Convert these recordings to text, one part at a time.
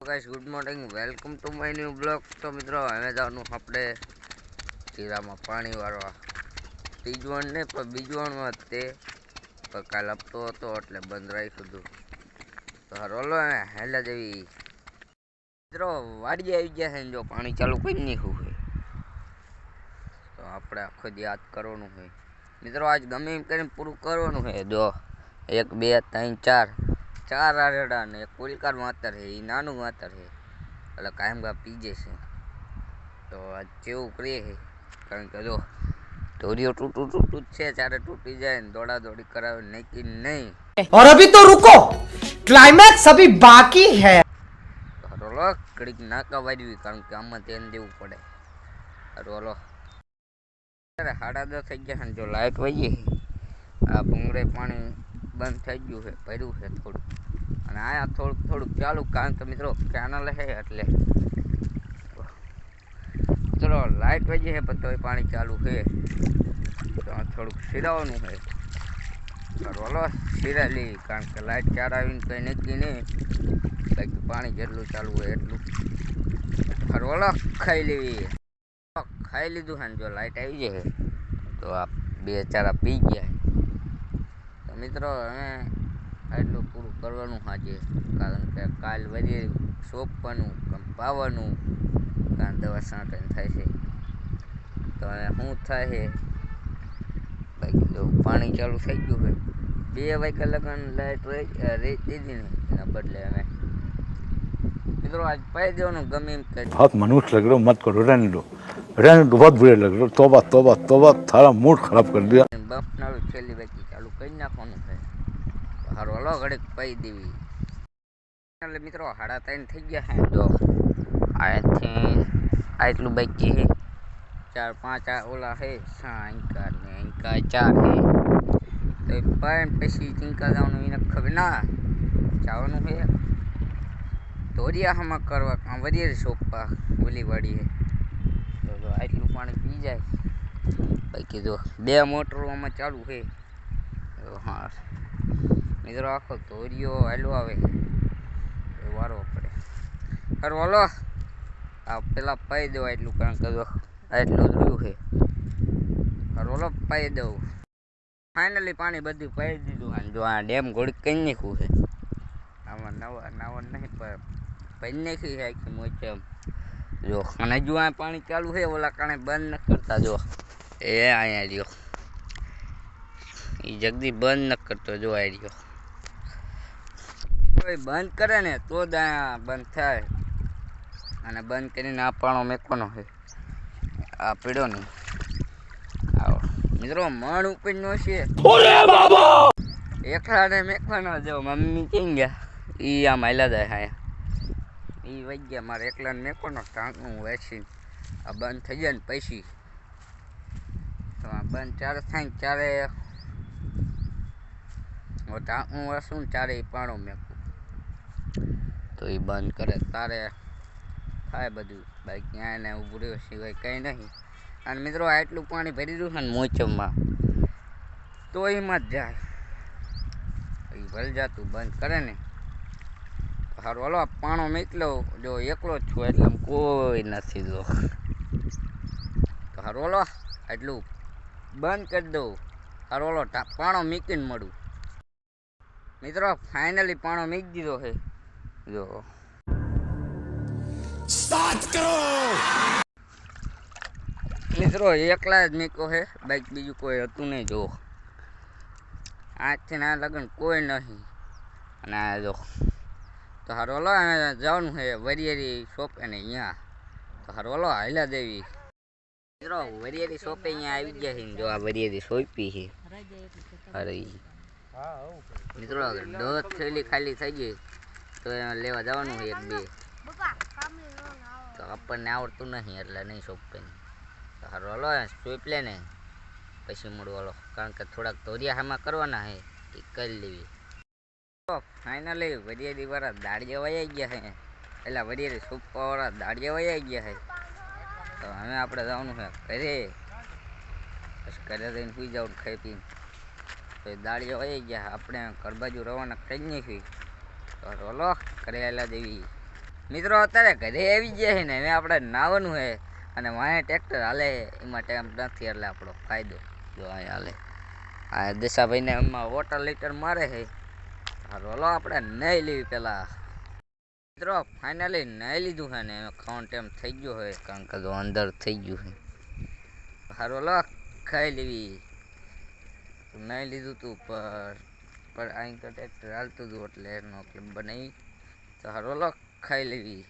Good morning welcome to my new blog તો મિત્રો, હવે જવાનું આપણે જીરામાં પાણી વાળવા. ત્રીજવણ ને પણ બીજવણમાં જ તે પણ કાલ આપતો હતો, એટલે બંધ રાખ્યું હતું. તો રોલો ને હેલા જેવી. મિત્રો વાડી આવી ગયા છે જો પાણી ચાલુ કરી નાખ્યું હોય તો આપણે આખો યાદ કરવાનું હોય મિત્રો, આજ ગમે એમ કરીને પૂરું કરવાનું હોય જો, એક, બે, ત્રણ, ચાર. ચાર આરડા ને એક પુલકાર માતર છે એ નાનું માતર છે એટલે કાયમ કા પીજે છે તો આ જેવું કરીએ છે કારણ કે જો ધોરીઓ તૂટું તૂટું જ છે ત્યારે તૂટી જાય ને દોડા દોડી કરાવે નક્કી નહીં और अभी तो रुको क्लाइमैक्स अभी बाकी है તો રોલો ઘડીક નાકા વાજવી કારણ કે આમાં ધ્યાન દેવું પડે રોલો અરે સાડા દસ થઈ ગયા છે ને જો લાઇટ વહી આ ભૂંગળે પાણી બંધ થઈ ગયું છે, પડ્યું છે થોડું અને આયા થોડુંક થોડુંક ચાલુ કારણ કે મિત્રો કેનલ છે એટલે. ચલો લાઇટ વજી છે, પણ તોય પાણી ચાલુ છે. થોડુંક સિરાવાનું છે. રોલો સિરા કારણ કે લાઇટ ચાર આવીને કંઈ નક્કી નહીં. બાકી પાણી જેટલું ચાલુ હોય એટલું. ફરવાળો ખાઈ લેવી. ખાઈ લીધું ને, જો લાઇટ આવી જાય તો આ બે ચારા પી ગયા. મિત્રો હવે આટલું પૂરું કરવાનું આજે કારણ કે કાલ વધી સોંપવાનું કંપાવાનું કારણ દવા છાંટણ થાય છે તો હવે શું થાય છે બાકી જો પાણી ચાલુ થઈ ગયું છે બે વાગ્યા લગન લાઇટ રહી રહી દીધી ને એના બદલે અમે મિત્રો આજ પાઈ દેવાનું ગમે એમ કરી बहुत मनुष्य लग रहे हो मत करो रहने दो रहने दो बहुत बुरे लग रहे हो तोबा तोबा तोबा थारा मूड खराब कर दिया બફનાળું છેલ્લી બાકી કરી નાખવાનું છે હારો, હલો, ઘડીક પાઈ દેવી. એટલે મિત્રો, સાડા ત્રણ થઈ ગયા છે જો અહીંથી આટલું બાકી છે ચાર, પાંચ ઓલા છે સા અંકા ને અંકા ચાર છે તો પણ પછી ચિંકા જવાનું એને ખબર ના જવાનું છે ધોરિયામાં કરવા કામ વરિયર સોપા ઓલી વાળી છે તો આટલું પાણી પી જાય. બાકી જો બે મોટરો આમાં ચાલુ છે તો હા મિત્રો, આખો ધોરિયો હાલો આવે. વારવો પડે. ખરું હલો આ પેલા પાઈ દેવા એટલું કારણ કે જો રહ્યું છે. ખરું બોલો પાઈ દઉં ફાઇનલી પાણી બધું પાઈ દીધું અને જો આ ડેમ ઘોડીક કઈ નાખ્યું છે. આમાં નવા નવા નહીં, પણ પૈન નાખી છે આખી મોચે જો, અને જો આ પાણી ચાલુ છે, ઓલા કારણે બંધ ન કરતા, જો. એ અહીંયા રહ્યો. એ જગદી બંધ ન કરતો જો આ રહ્યો. કોઈ બંધ કરે ને તો જ બંધ થાય. અને બંધ કરીને આ પાણો મેકવાનો છે. આ પીડો નહીં. આવો. મિત્રો મણ ઉપર નો છે એકલાને મેકવાનો જો મમ્મી કેમ ગયા? ઈ આમ હાલ્યા જાય હા ઈ વહી ગયા મારે એકલાને મેકવાનો ટાંકનું વેચીને. આ બંધ થઈ જાય ને પૈસી તો આ બંધ ચારે થાય ને ચારે હું હસું ચારે પાણું મેકું. તો એ બંધ કરે. તારે થાય બધું. ભાઈ ક્યાંય ને ઊભું રહ્યો, સિવાય કંઈ નહીં. અને મિત્રો આટલું પાણી ભરી રહ્યું છે ને મોચમમાં, તો એમાં જ જાય. એ ભલ જાતું, બંધ કરે ને. સારું હલો પાણો મેકલો જો એકલો જ છું એટલે કોઈ નથી જો. તો સારું હલો એટલું બંધ કરી દઉં. સારું હલો પાણો મીકીને મળું. મિત્રો ફાઇનલી પાણો મીક દીધો છે. જો. મિત્રો એકલા જ મીકો છે. બાઈક બીજું કોઈ હતું નહીં જો. આજથી ના લગ્ન કોઈ નહીં. અને આ જો. તો હારો જવાનું છે વરિયેરી શોપ અને અહીંયા. તો હારો હલો હાલ્યા દેવી. મિત્રો વરિયેરી શોપે અહીંયા આવી ગયા છે જો આ વરિયેરી સોંપી છે. અરે મિત્રો દસ થેલી ખાલી થઈ ગઈ. તો લેવા જવાનું હોય એક બે. તો આપણને આવડતું નહીં, એટલે નહીં તો હારો, હલો સોંપ લે ને. પછી મળું હલો કારણ કે થોડાક ધોરિયા હામાં કરવાના છે, એ કરી લેવી. ફાઇનલી વરિયાળી વાળા દાડિયા વયાઈ ગયા છે. એટલે વરિયાળી સોંપવા વાળા વયાઈ વયા ગયા છે. તો હવે આપણે જવાનું છે ઘરે. પછી ઘરે જઈને સુઈ જવું ખાઈ પીને. તો દાડિયા વયા ગયા, આપણે ઘર બાજુ રવાના થઈ નાખી તો રોલો કરેલા દેવી. મિત્રો, અત્યારે ઘરે આવી ગયા છે ને, હવે આપણે નાવાનું છે અને વાંહે ટ્રેક્ટર હાલે એમાં ટાઈમ નથી એટલે આપણો ફાયદો જો અહીં હાલે. આ દશાભાઈને એમાં વોટર લીટર મારે છે. રોલો આપણે નહીં લેવી પેલા. મિત્રો ફાઇનલી નહીં લીધું છે ને એનો ખાવાનો ટાઈમ થઈ ગયો હોય કારણ કે અંદર થઈ ગયું છે. હારો લો ખાઈ લેવી. નહીં લીધું તું પર પર અહીં તો ટ્રેક્ટર હાલતું હતું એટલે એનો ક્લિપ બનાવી તો હારો હલો ખાઈ લેવી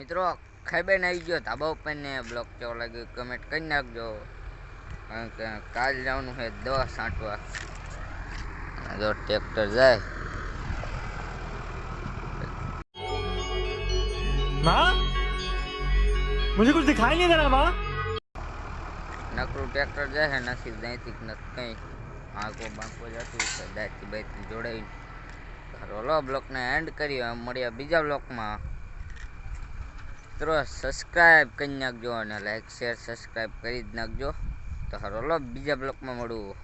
મિત્રો ખાઈ બેન આવી ગયો ધાબા ઉપર ને બ્લોક કેવો લાગ્યો કમેન્ટ કરી નાખજો કારણ કે કાલ જવાનું છે દવા છાંટવા અને જો ટ્રેક્ટર જાય माँ मुझे कुछ दिखाई नहीं दे रहा माँ નકરું ટ્રેક્ટર જાય નથી ત્યાંથી નથી કંઈ આંકો બાંકો જતું છે દાંતથી બાઈથી જોડાવી રોલો બ્લોકને એન્ડ કરી મળ્યા બીજા બ્લોકમાં. મિત્રો સબસ્ક્રાઈબ કરી નાખજો અને લાઈક શેર સબસ્ક્રાઈબ કરી જ નાખજો. તો રોલો બીજા બ્લોકમાં મળું.